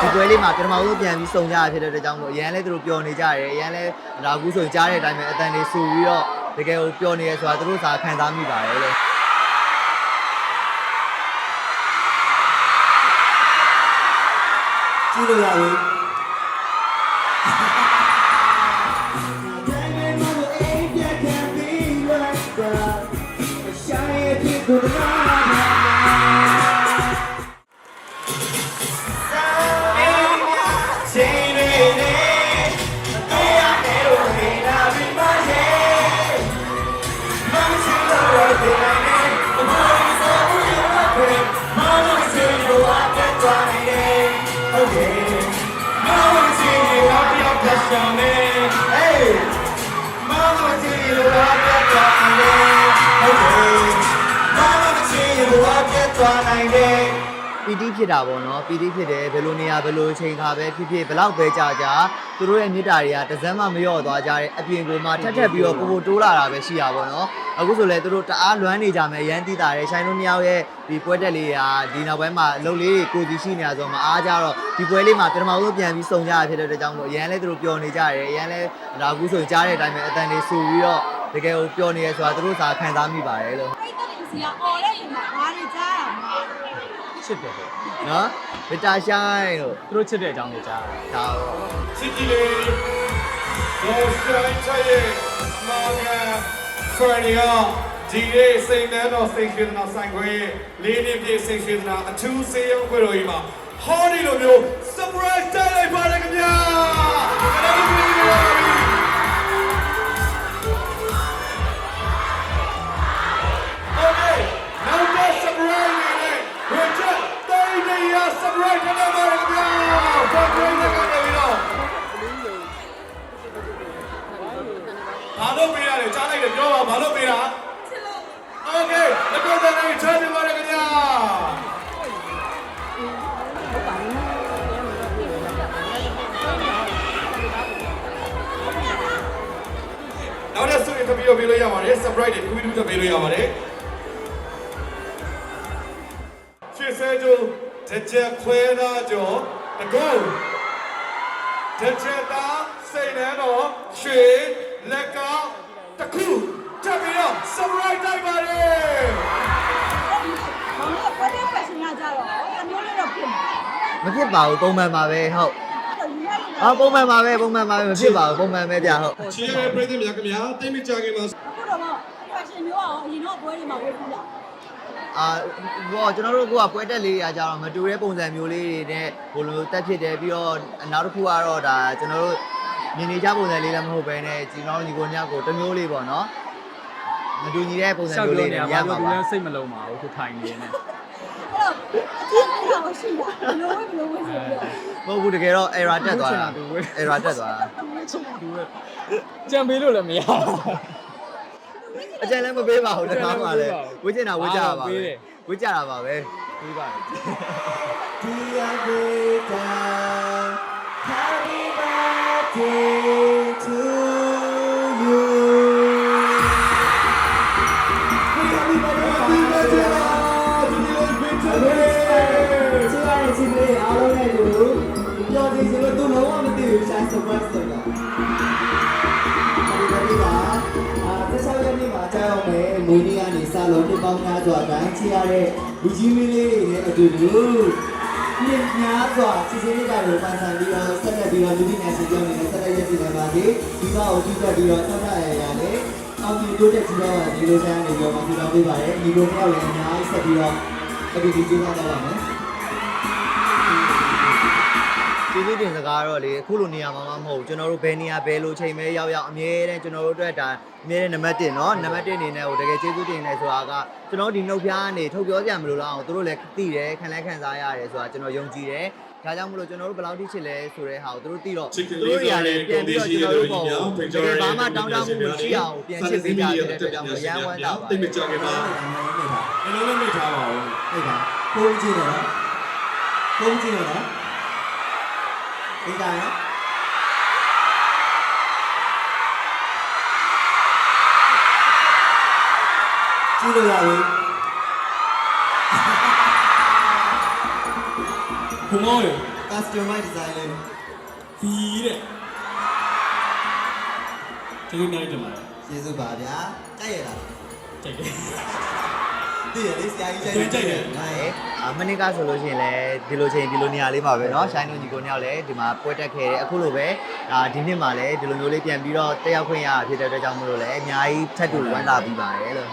ဒီပွဲလေးမှာပထမဆုံးပြန်ပြီးစုံကြရဖြစ်တဲ့အတွက်ကြောင့်မို့အရန်လဲသူတို့ပျော်နေကြတယ်အရန်လဲဒါကူးဆိုရင်ကြားတဲ့အတိုင်းပဲအတန်တွေဆူပြီးတော့တကယ်ကိုပျော်နေရဆိုတာသူတို့စာခံစားမိပါတယ်လို့ကြည့်လို့ရ ပြီသွားနိုင်တယ် ပီတိဖြစ်တာပေါ့နော်ပီတိဖြစ်တယ်ဘယ်လိုနေရာဘယ်လိုအချိန်ခါပဲဖြစ်ဖြစ်ဘယ်လောက်ပဲကြာကြာသူတို့ရဲ့မြစ်တာတွေကတစ်စမ်းမှမလျော့သွားကြတဲ့အပြင်ကိုမှထက်ထက်ပြီးတော့ပိုပိုတိုးလာတာပဲရှိတာပေါ့နော်အခုဆိုလဲသူတို့တအားလွမ်းနေကြမယ်ရမ်းတီးတာတယ်ရှိုင်းတို့နှစ်ယောက်ရဲ့ဒီပွဲတက်လေးကဒီနောက်ပိုင်းမှာအလုပ်လေးတွေကိုစီရှိနေတာဆိုတော့မအားကြတော့ဒီပွဲလေးမှာပထမဆုံးပြန်ပြီးစုံကြရဖြစ်တဲ့အတွက်ကြောင့်မို့အရန်လဲသူတို့ပျော်နေကြတယ်အရန်လဲဒါကူးဆိုရင်ကြားတဲ့အတိုင်းပဲအတန်တွေဆူပြီးတော့တကယ်ကိုပျော်နေရဆိုတာသူတို့စာခံစားမိပါတယ်လို့အဲ့တဲ့စီကအော်တဲ့ရင်မှာဘာတွေကြားရမှာ ချစ်တယ်ပေါ့နော်ဗီတာရှိုင်းလို့သူတို့ချစ်တဲ့အကြောင်းကိုကြားတယ်ဒါတော့ချစ်ကြီးလေးဘောဆိုင်ချရဲ့မာကဆွေရီယာဒီလေးစိတ်နှံတော်စိတ်ခေတ နောက်တဲ့ဆုရထပ်ပြီးတော့ပေးလို့ရပါတယ် surprise တွေတစ်ခုတစ်ခုပေးလို့ရပါတယ်ရှေ့ဆဲကျိုးတစ်ချက်ခွဲသားကျော်တကုတ်တစ်ချက်သားစိတ်နှံတော်ရွှေလက်ကတစ်ခုထပ်ပြီးတော့ surprise တိုက်ပါတယ်ဘာလို့ပွဲတဲ့ fashion ကကြတော့အမျိုးလေးတော့ဖြစ်မှာမဖြစ်ပါဘူးပုံမှန်ပါပဲဟုတ် အဲ့တော့ယူရလို့အော်ပုံမှန်ပါပဲပုံမှန်ပါပဲမဖြစ်ပါဘူးပုံမှန်ပဲဗျဟုတ်ချီးရဲပြည်သူများခင်ဗျာတိတ်မကြခင်မှာအခုတော့မှ fashion မျိုးအောင်အရင်တော့ပွဲတွေမှာဝယ်ဘူးလားအာဘောကျွန်တော်တို့ကပွဲတက်လေးရာကြတော့မတူတဲ့ပုံစံမျိုးလေးတွေနဲ့ဘိုလိုတက်ဖြစ်တယ်ပြီးတော့နောက်တစ်ခုကတော့ဒါကျွန်တော်တို့မြင်နေကြပုံစံလေးလည်းမဟုတ်ပဲနဲ့ကျွန်တော်တို့ညီကိုညကိုတစ်မျိုးလေးပေါ့နော်မတူညီတဲ့ပုံစံရှောက်မျိုးပြောလေးနေတွေရရပါပါဘူးသူပါလည်းစိတ်မလုံးပါဘူးသူထိုင်နေနေအဲ့တော့အချင်းချင်းတော့ရှိတာဘလို့ဝယ်ဘလို့ဝယ်ဆိုပြီးတော့ မဟုတ်ဘူးတကယ်တော့ error တက်သွားတာ error တက်သွားတာသူကကြံပေးလို့လည်းမရဘူး အကျန်လည်းမပေးပါဘူးတခါမှလည်းဝေ့ကျင်တာဝေ့ကြတာပါပေးပဲတယ်ဝေ့ကြတာပါပဲပြီးပါတယ်ဒီရသေးတာ Happy birthday to you Happy birthday ဒီလိုပြင်ချင်တယ်ချစ်ရတဲ့ချစ်လေးအားလုံးနဲ့လို့ ပြောစီစလို့သူလုံးဝမသိဘူးဆိုင် surprise ဆိုတာ Happy birthday ပါအာဆက်ဆောက်ရနေ့မှာကြောက်အောင်မယ်မွေးနေ့ကနေစလို့နှစ်ပေါင်းများစွာတိုင်းချစ်ရတဲ့လူကြီးမင်းလေးတွေနဲ့အတူတူနှစ်များစွာစစ်စစ်လေးတွေကိုပန်းဆိုင်ပြီးတော့ဆက်လက်ပြီးတော့လူကြီးများစီကြောင်းနေတဲ့ဆက်လက်ရည်တည်နေပါစေဒီကောကိုကြည့်တတ်ပြီးတော့ဆက်ရရရလေအောင်မြင်တိုးတက်ကြည့်တော့ဒီလိုဆိုင်နေပြီးတော့ပြုလုပ်ပေးပါတယ်ဒီလိုမျိုးလည်းအများကြီးဆက်ပြီးတော့အခုဒီကျင်းသွားပါမယ် ကျေးဇူးတင်စကားတော့လေအခုလိုနေရာမှာမမဟုတ်ဘူးကျွန်တော်တို့ဘယ်နေရာဘယ်လိုချိန်မဲရောက်ရောက်အမြဲတမ်းကျွန်တော်တို့အတွက်ဒါအမြဲတမ်းနံပါတ်1เนาะနံပါတ်1အနေနဲ့ဟိုတကယ်ကျေးဇူးတင်နေဆိုတာကကျွန်တော်ဒီနှုတ်ဖျားကနေထုတ်ပြောကြမလို့လားအောင်သူတို့လည်းသိတယ်ခံလဲခံစားရတယ်ဆိုတာကျွန်တော်ယုံကြည်တယ်ဒါကြောင့်မလို့ကျွန်တော်တို့ဘယ်လောက်ထိချစ်လဲဆိုတဲ့ဟာကိုသူတို့သိတော့သူတို့တွေကလည်းပြန်ပြီးတော့ကျွန်တော်တို့ပေါ့တကယ်ဘာမှတောင်းတမှုမရှိအောင်ပြန်ချစ်ပေးကြတဲ့အတွက်ကြောင့်ရမ်းဝမ်းသာပါ တိတ်မကြခင်မှာဘယ်လိုလဲမိထားပါဦး ဟုတ်ပါပုံကြည့်တော့ပုံကြည့်တော့ ဒီကနေ့ကြည့်လို့ရပြီဘုံမောရ customize design လေးဖီတဲ့ကျေးဇူးများတင်ပါတယ်ကျေးဇူးပါဗျာကြိုက်ရလားကြိုက်တယ် သိရလေးဆရာကြီးကြိုက် ကြိုက်တယ် တယ် အမနစ်ကဆိုလို့ရှိရင်လည်းဒီလိုချိန်ဒီလိုနေရာလေးပါပဲเนาะရှိုင်းတို့ညီကိုနှစ်ယောက်လည်းဒီမှာပွဲတက်ခဲ့တယ်အခုလိုပဲဒါဒီနှစ်မှာလည်းဒီလိုမျိုးလေးပြန်ပြီးတော့တက်ရောက်ခွင့်ရဖြစ်တဲ့အတွက်ကြောင့်မလို့လည်းအများကြီးထပ်တူဝမ်းသာပြီးပါတယ်လို့